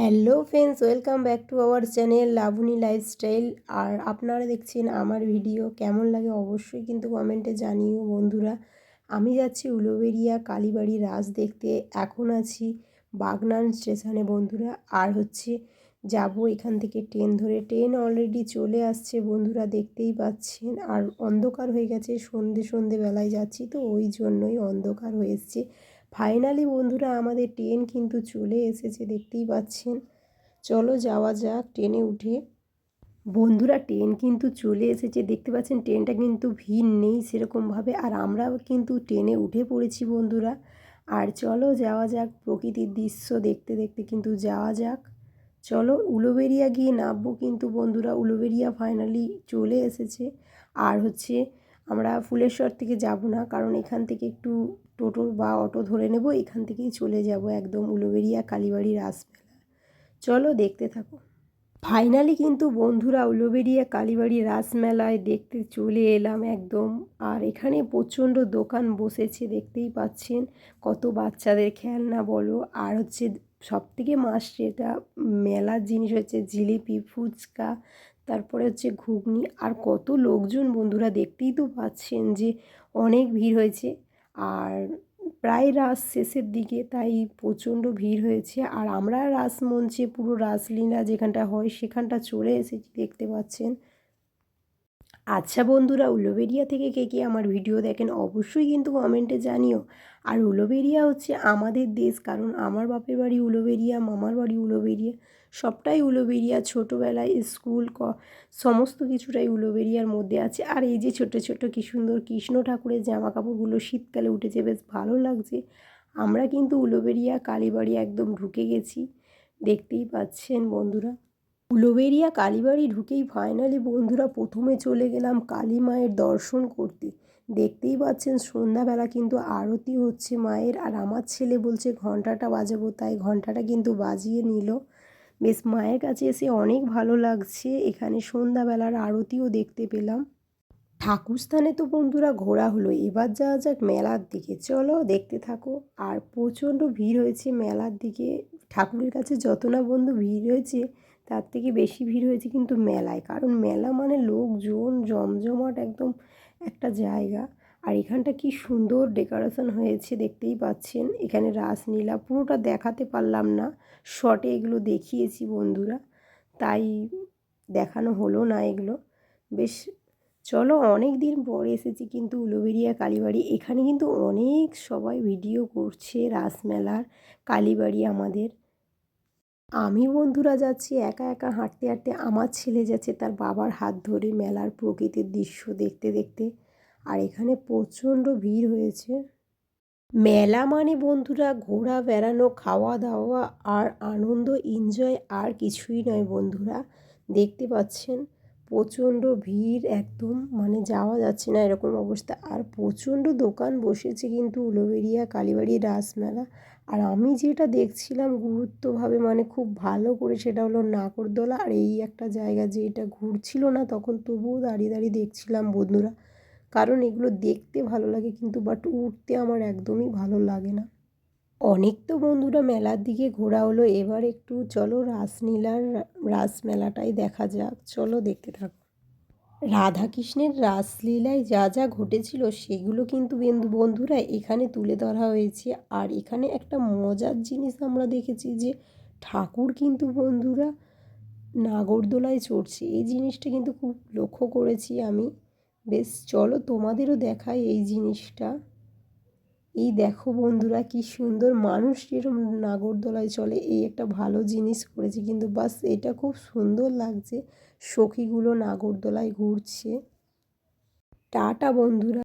Hello friends, welcome back to our channel Laboni lifestyle. আর আপনারা দেখছেন আমার ভিডিও, কেমন লাগে অবশ্যই কিন্তু কমেন্টে জানিও বন্ধুরা। আমি যাচ্ছি উলোবেরিয়া কালীবাড়ি রাজ দেখতে, এখন আছি বাগনান স্টেশনে বন্ধুরা। আর হচ্ছে যাব এখান থেকে ট্রেন ধরে। ট্রেন অলরেডি চলে আসছে বন্ধুরা, দেখতেই পাচ্ছেন। আর অন্ধকার হয়ে গেছে, সন্ধে সন্ধেবেলায় যাচ্ছি তো, ওই জন্যই অন্ধকার হয়ে এসছে। ফাইনালি বন্ধুরা আমাদের ট্রেন কিন্তু চলে এসেছে, দেখতেই পাচ্ছেন। চলো যাওয়া যাক ট্রেনে উঠে। বন্ধুরা ট্রেন কিন্তু চলে এসেছে, দেখতে পাচ্ছেন ট্রেনটা কিন্তু ভিড় নেই সেরকমভাবে। আর আমরাও কিন্তু ট্রেনে উঠে পড়েছি বন্ধুরা। আর চলো যাওয়া যাক প্রকৃতির দৃশ্য দেখতে দেখতে কিন্তু যাওয়া যাক। চলো উলোবেরিয়া গিয়ে নামবো কিন্তু বন্ধুরা উলোবেরিয়া ফাইনালি চলে এসেছে। আর হচ্ছে আমরা ফুলেশ্বর থেকে যাব না, কারণ এখান থেকে একটু টোটো বা অটো ধরে নেব, এখান থেকেই চলে যাব একদম উলোবেরিয়া কালীবাড়ি রাসমেলা। চলো দেখতে থাকো। ফাইনালি কিন্তু বন্ধুরা উলোবেরিয়া কালীবাড়ি রাসমেলায় দেখতে চলে এলাম একদম। আর এখানে প্রচণ্ড দোকান বসেছে, দেখতেই পাচ্ছেন কত বাচ্চাদের খেলনা বলো। আর হচ্ছে সবথেকে মাস যেটা মেলার জিনিস হচ্ছে জিলিপি, ফুচকা, তারপরে হচ্ছে ঘুগনি। আর কত লোকজন বন্ধুরা দেখতেই তো পাচ্ছেন যে অনেক ভিড় হয়েছে। আর প্রায় রাস শেষের দিকে তাই প্রচণ্ড ভিড় হয়েছে। আর আমরা রাসমঞ্চে পুরো রাসলীলা যেখানটা হয় সেখানটা চলে এসেছি, দেখতে পাচ্ছেন। আচ্ছা বন্ধুরা, উলোবেরিয়া থেকে কে কে আমার ভিডিও দেখেন অবশ্যই কিন্তু কমেন্টে জানিও। আর উলোবেরিয়া হচ্ছে আমাদের দেশ, কারণ আমার বাপের বাড়ি উলোবেরিয়া, মামার বাড়ি উলোবেরিয়া, সবটাই উলোবেরিয়া। ছোটোবেলায় স্কুল, ক, সমস্ত কিছুটাই উলোবেরিয়ার মধ্যে আছে। আর এই যে ছোট ছোট কী সুন্দর কৃষ্ণ ঠাকুরের জামা কাপড়গুলো শীতকালে উঠেছে, বেশ ভালো লাগছে। আমরা কিন্তু উলোবেরিয়া, কালীবাড়ি একদম ঢুকে গেছি। দেখতেই পাচ্ছেন বন্ধুরা। উলোবেরিয়া কালীবাড়ি ঢুকেই ফাইনালি বন্ধুরা প্রথমে চলে গেলাম কালী মায়ের দর্শন করতে। দেখতেই পাচ্ছেন সন্ধ্যাবেলা কিন্তু আরতি হচ্ছে মায়ের, আর আমার ছেলে বলছে ঘন্টাটা বাজাবো, তাই ঘন্টাটা কিন্তু বাজিয়ে নিল। বেশ, মায়ের কাছে এসে অনেক ভালো লাগছে, এখানে সন্ধ্যাবেলার আরতিও দেখতে পেলাম। ঠাকুরস্থানে তো বন্ধুরা ঘোরা হলো, এবার যাওয়া যাক মেলার দিকে। চলো দেখতে থাকো, আর প্রচণ্ড ভিড় হয়েছে মেলার দিকে। ঠাকুরের কাছে যত না বন্ধু ভিড় হয়েছে তার থেকে বেশি ভিড় হয়েছে কিন্তু মেলায়। কারণ মেলা মানে লোকজন, জমজমাট একদম একটা জায়গা। আর এখানটা কি সুন্দর ডেকোরেশন হয়েছে, দেখতেই পাচ্ছেন। এখানে রাসলীলা, পুরোটা দেখাতে পারলাম না। শর্টে এগুলো দেখিয়েছি বন্ধুরা। তাই দেখানো হলো না এগুলো। বেশ, চলো অনেক দিন পরে এসেছি কিন্তু উলোবেরিয়া কালীবাড়ি। এখানে কিন্তু অনেক সবাই ভিডিও করছে রাসমেলার, কালীবাড়ি আমাদের। আমি বন্ধুরা যাচ্ছি, একা একা হাঁটতে হাঁটতে আমার ছেলে যাচ্ছে তার বাবার হাত ধরে মেলার প্রকৃতির দৃশ্য দেখতে দেখতে। আর এখানে প্রচণ্ড ভিড় হয়েছে। মেলা মানে বন্ধুরা ঘোরা, বেড়ানো খাওয়া দাওয়া আর আনন্দ এনজয় আর কিছুই নয় বন্ধুরা। দেখতে পাচ্ছেন প্রচণ্ড ভিড় একদম মানে যাওয়া যাচ্ছে না এরকম অবস্থা। আর প্রচণ্ড দোকান বসেছে কিন্তু উলোবেরিয়া কালীবাড়ি, রাসমেলা। আর আমি যেটা দেখছিলাম গুরুত্বভাবে মানে খুব ভালো করে, সেটা হলো নাগরদোলা। আর এই একটা জায়গা যে এটা ঘুরছিল না, তখন তবুও দাঁড়িয়ে দাঁড়িয়ে দেখছিলাম বন্ধুরা। কারণ এগুলো দেখতে ভালো লাগে কিন্তু বাট উঠতে আমার একদমই ভালো লাগে না। অনেক তো বন্ধুরা মেলার দিকে ঘোরা হলো। এবার একটু চলো রাসলীলার রাসমেলাটাই দেখা যাক। চলো দেখতে থাকো। রাধাকৃষ্ণের রাসলীলায় যা যা ঘটেছিল সেগুলো কিন্তু বন্ধুরা এখানে তুলে ধরা হয়েছে। আর এখানে একটা মজার জিনিস আমরা দেখেছি যে ঠাকুর কিন্তু বন্ধুরা নাগরদোলায় চড়ছে। এই জিনিসটা কিন্তু খুব লক্ষ্য করেছি আমি। বেশ, চলো তোমাদেরও দেখাই এই জিনিসটা। এই দেখো বন্ধুরা কি সুন্দর মানুষ যেরকম নাগরদোলায় চলে। এই একটা ভালো জিনিস করেছে কিন্তু বাস এটা খুব সুন্দর লাগছে। সখীগুলো নাগরদোলায় ঘুরছে। টাটা বন্ধুরা।